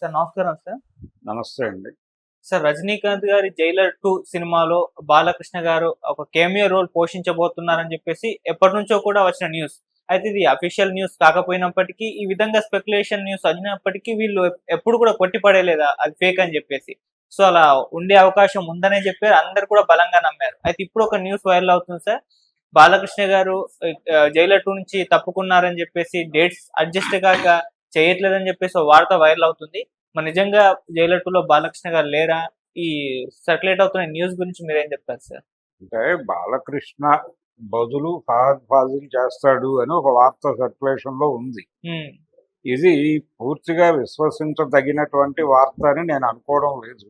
Sir నమస్కారం sir. నమస్తే అండి. సార్ రజనీకాంత్ గారి జైలర్ టూ సినిమాలో బాలకృష్ణ గారు ఒక కేమియో రోల్ పోషించబోతున్నారని చెప్పేసి ఎప్పటి నుంచో కూడా వచ్చిన న్యూస్ అయితే ఇది అఫీషియల్ న్యూస్ కాకపోయినప్పటికీ ఈ విధంగా స్పెక్యులేషన్ న్యూస్ అయినప్పటికీ వీళ్ళు ఎప్- ఎప్పుడు కూడా కొట్టిపడేలేదా అది ఫేక్ అని చెప్పేసి. సో అలా ఉండే అవకాశం ఉందనే చెప్పారు. అందరు కూడా బలంగా నమ్మారు. అయితే ఇప్పుడు ఒక న్యూస్ వైరల్ అవుతుంది సార్. బాలకృష్ణ గారు జైలర్ టూ నుంచి తప్పుకున్నారని చెప్పేసి డేట్స్ అడ్జస్ట్ కాక చేయట్లేదని చెప్పేసి వార్త వైరల్ అవుతుంది. మరి నిజంగా జైలర్ టూ లో బాలకృష్ణ గారు లేరా? ఈ సర్క్యులేట్ అవుతున్న న్యూస్ గురించి మీరేం చెప్తారు సార్? అంటే బాలకృష్ణ బదులు ఫహద్ ఫాజిల్ చేస్తాడు అని ఒక వార్త సర్క్యులేషన్లో ఉంది ఇది పూర్తిగా విశ్వసించదగినటువంటి వార్త అని నేను అనుకోవడం లేదు.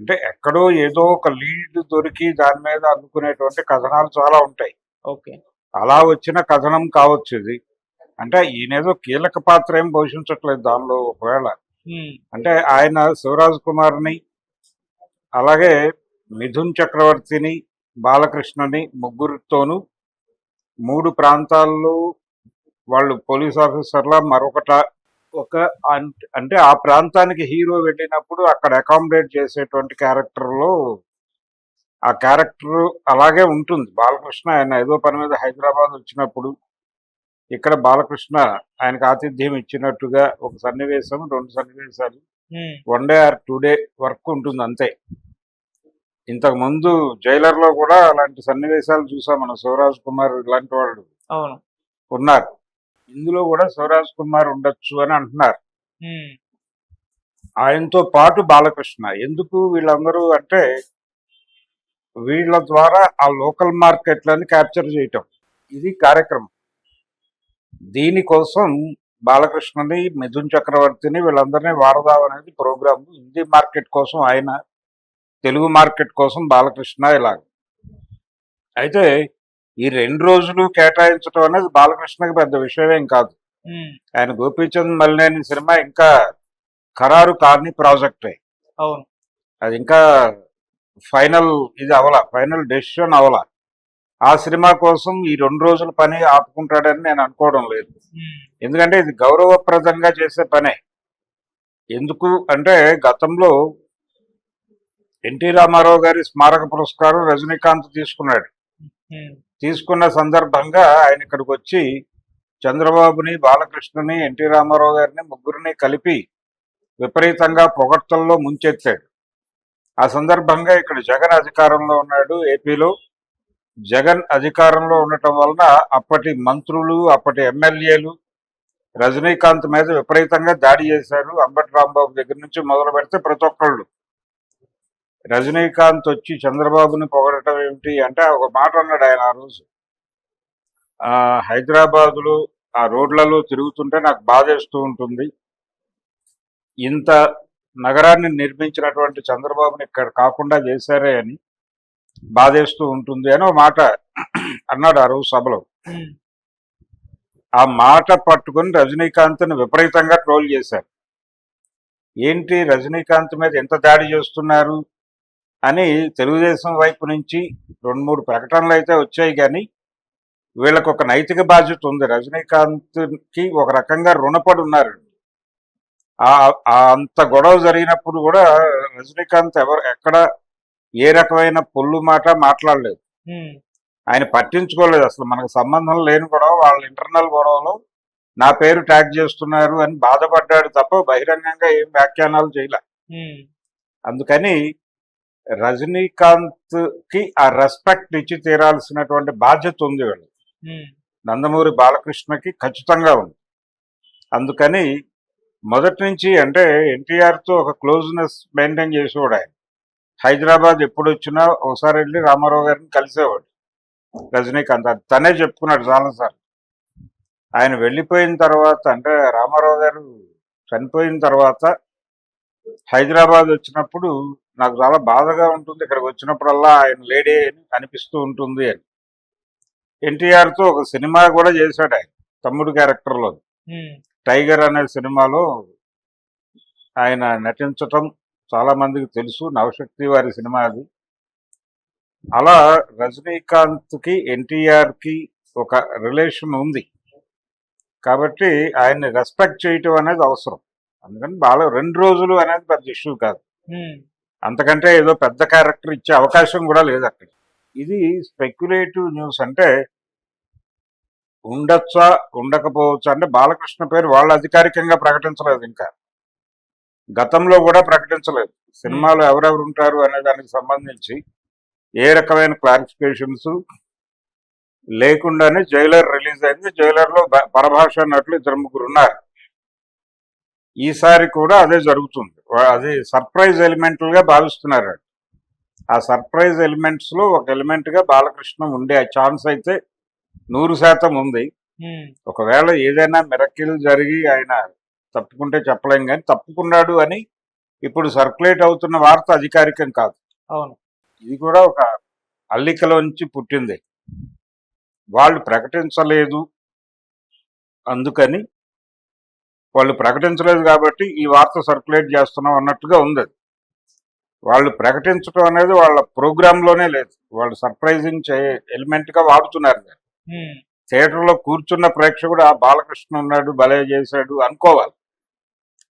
అంటే ఎక్కడో ఏదో ఒక లీడ్ దొరికి దాని మీద అనుకునేటువంటి కథనాలు చాలా ఉంటాయి. ఓకే. అలా వచ్చిన కథనం కావచ్చు ఇది. అంటే ఈయనేదో కీలక పాత్ర ఏం పోషించట్లేదు దానిలో ఒకవేళ. అంటే ఆయన శివరాజ్ కుమార్ని అలాగే మిథున్ చక్రవర్తిని బాలకృష్ణని ముగ్గురితోనూ మూడు ప్రాంతాల్లో వాళ్ళు పోలీస్ ఆఫీసర్ల మరొకట ఒక అంట్- అంటే ఆ ప్రాంతానికి హీరో వెళ్ళినప్పుడు అక్కడ అకామిడేట్ చేసేటువంటి క్యారెక్టర్లో ఆ క్యారెక్టర్ అలాగే ఉంటుంది. బాలకృష్ణ ఆయన ఏదో పని మీద హైదరాబాద్ వచ్చినప్పుడు ఇక్కడ బాలకృష్ణ ఆయనకు ఆతిథ్యం ఇచ్చినట్టుగా ఒక సన్నివేశం రెండు సన్నివేశాలు. One day or two day work ఉంటుంది అంతే. ఇంతకు ముందు జైలర్లో కూడా అలాంటి సన్నివేశాలు చూసాం మనం. శివరాజ్ కుమార్ ఇలాంటి వాళ్ళు ఉన్నారు. ఇందులో కూడా శివరాజ్ కుమార్ ఉండొచ్చు అని అంటున్నారు. ఆయనతో పాటు బాలకృష్ణ. ఎందుకు వీళ్ళందరూ అంటే వీళ్ళ ద్వారా ఆ లోకల్ మార్కెట్లని క్యాప్చర్ చేయటం. ఇది కార్యక్రమం. దీనికోసం బాలకృష్ణని మిథున్ చక్రవర్తిని వీళ్ళందరినీ వాడదాం అనేది ప్రోగ్రామ్. హిందీ మార్కెట్ కోసం ఆయన తెలుగు మార్కెట్ కోసం బాలకృష్ణ ఇలాగ. అయితే ఈ రెండు రోజులు కేటాయించడం అనేది బాలకృష్ణకి పెద్ద విషయమేం కాదు. ఆయన గోపీచంద్ మలినేని సినిమా ఇంకా ఖరారు కాని ప్రాజెక్టే. అవును. అది ఇంకా ఫైనల్ ఇది అవల ఫైనల్ డెసిషన్ అవల ఆ సినిమా కోసం ఈ రెండు రోజుల పని ఆపుకుంటాడని నేను అనుకోవడం లేదు. ఎందుకంటే ఇది గౌరవప్రదంగా చేసే పనే. ఎందుకు అంటే గతంలో ఎన్టీ రామారావు గారి స్మారక పురస్కారం రజనీకాంత్ తీసుకున్నాడు. తీసుకున్న సందర్భంగా ఆయన ఇక్కడికి వచ్చి చంద్రబాబుని బాలకృష్ణని ఎన్టీ రామారావు గారిని ముగ్గురిని కలిపి విపరీతంగా పొగడ్తల్లో ముంచెత్తాడు. ఆ సందర్భంగా ఇక్కడ జగన్ అధికారంలో ఉన్నాడు ఏపీలో. జగన్ అధికారంలో ఉండటం వలన అప్పటి మంత్రులు అప్పటి ఎమ్మెల్యేలు రజనీకాంత్ మీద విపరీతంగా దాడి చేశారు అంబటి రాంబాబు దగ్గర నుంచి మొదలు పెడితే ప్రతి ఒక్కళ్ళు. రజనీకాంత్ వచ్చి చంద్రబాబుని పొగడటం ఏమిటి అంటే ఒక మాట అన్నాడు ఆయన ఆ రోజు. హైదరాబాదులో ఆ రోడ్లలో తిరుగుతుంటే నాకు బాధేస్తూ ఉంటుంది. ఇంత నగరాన్ని నిర్మించినటువంటి చంద్రబాబుని ఇక్కడ కాకుండా చేశారే అని బాధేస్తూ ఉంటుంది అని ఒక మాట అన్నాడు ఆ రోజు సభలో. ఆ మాట పట్టుకుని రజనీకాంత్ని విపరీతంగా ట్రోల్ చేశారు. ఏంటి రజనీకాంత్ మీద ఎంత దాడి చేస్తున్నారు? అని తెలుగుదేశం వైపు నుంచి రెండు మూడు ప్రకటనలు అయితే వచ్చాయి కానీ వీళ్ళకు ఒక నైతిక బాధ్యత ఉంది. రజనీకాంత్కి ఒక రకంగా రుణపడి ఉన్నారు. అంత గొడవ జరిగినప్పుడు కూడా రజనీకాంత్ ఎవరు ఎక్కడ ఏ రకమైన పొల్లు మాట మాట్లాడలేదు. ఆయన పట్టించుకోలేదు అసలు. మనకు సంబంధం లేని గొడవ వాళ్ళ ఇంటర్నల్ గొడవలో నా పేరు ట్యాగ్ చేస్తున్నారు అని బాధపడ్డాడు తప్ప బహిరంగంగా ఏం వ్యాఖ్యానాలు చేయలే. అందుకని రజనీకాంత్కి ఆ రెస్పెక్ట్ ఇచ్చి తీరాల్సినటువంటి బాధ్యత ఉంది వీళ్ళు నందమూరి బాలకృష్ణకి ఖచ్చితంగా ఉంది. అందుకని మొదటి నుంచి అంటే ఎన్టీఆర్తో ఒక క్లోజ్నెస్ మెయింటైన్ చేసేవాడు ఆయన. హైదరాబాద్ ఎప్పుడు వచ్చినా ఒకసారి వెళ్ళి రామారావు గారిని కలిసేవాడు. రజనీకాంత్ అది తనే చెప్పుకున్నాడు చాలాసార్లు ఆయన వెళ్ళిపోయిన తర్వాత అంటే రామారావు గారు చనిపోయిన తర్వాత హైదరాబాద్ వచ్చినప్పుడు నాకు చాలా బాధగా ఉంటుంది. ఇక్కడికి వచ్చినప్పుడల్లా ఆయన లేడే అని అనిపిస్తూ ఉంటుంది అని. ఎన్టీఆర్తో ఒక సినిమా కూడా చేశాడు ఆయన తమ్ముడు క్యారెక్టర్లో టైగర్ అనే సినిమాలో ఆయన నటించటం చాలా మందికి తెలుసు నవశక్తి వారి సినిమా అది. అలా రజనీకాంత్కి ఎన్టీఆర్కి ఒక రిలేషన్ ఉంది. కాబట్టి ఆయన్ని రెస్పెక్ట్ చేయటం అనేది అవసరం. అందుకని బాల రెండు రోజులు అనేది పెద్ద ఇష్యూ కాదు. అంతకంటే ఏదో పెద్ద క్యారెక్టర్ ఇచ్చే అవకాశం కూడా లేదు అక్కడ. ఇది స్పెక్యులేటివ్ న్యూస్ అంటే ఉండొచ్చా ఉండకపోవచ్చా అంటే బాలకృష్ణ పేరు వాళ్ళు అధికారికంగా ప్రకటించలేదు ఇంకా. గతంలో కూడా ప్రకటించలేదు. సినిమాలో ఎవరెవరు ఉంటారు అనే దానికి సంబంధించి ఏ రకమైన క్లారిఫికేషన్స్ లేకుండానే జైలర్ రిలీజ్ అయింది. జైలర్లో బ- పరభాష అన్నట్లు ఇద్దరు ముగ్గురు ఉన్నారు. ఈసారి కూడా అదే జరుగుతుంది. అది సర్ప్రైజ్ ఎలిమెంటల్గా భావిస్తున్నారు ఆ సర్ప్రైజ్ ఎలిమెంట్స్లో ఒక ఎలిమెంట్గా బాలకృష్ణ ఉండే ఛాన్స్ అయితే నూరు శాతం ఉంది. ఒకవేళ ఏదైనా మిరకిల్ జరిగి ఆయన తప్పుకుంటే చెప్పలేం కానీ తప్పుకున్నాడు అని ఇప్పుడు సర్క్యులేట్ అవుతున్న వార్త అధికారికం కాదు. అవును. ఇది కూడా ఒక అల్లికలోంచి పుట్టింది. వాళ్ళు ప్రకటించలేదు అందుకని వాళ్ళు ప్రకటించలేదు కాబట్టి ఈ వార్త సర్క్యులేట్ చేస్తున్నాం అన్నట్టుగా ఉంది అది. వాళ్ళు ప్రకటించడం అనేది వాళ్ళ ప్రోగ్రామ్లోనే లేదు. వాళ్ళు సర్ప్రైజింగ్ చే ఎలిమెంట్గా వాడుతున్నారు. థియేటర్లో కూర్చున్న ప్రేక్షకుడు ఆ బాలకృష్ణ ఉన్నాడు భలే చేశాడు అనుకోవాలి.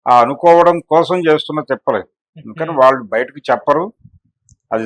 ఆ అనుకోవడం కోసం చేస్తున్న తిప్పలేదు అందుకని వాళ్ళు బయటకు చెప్పరు. అది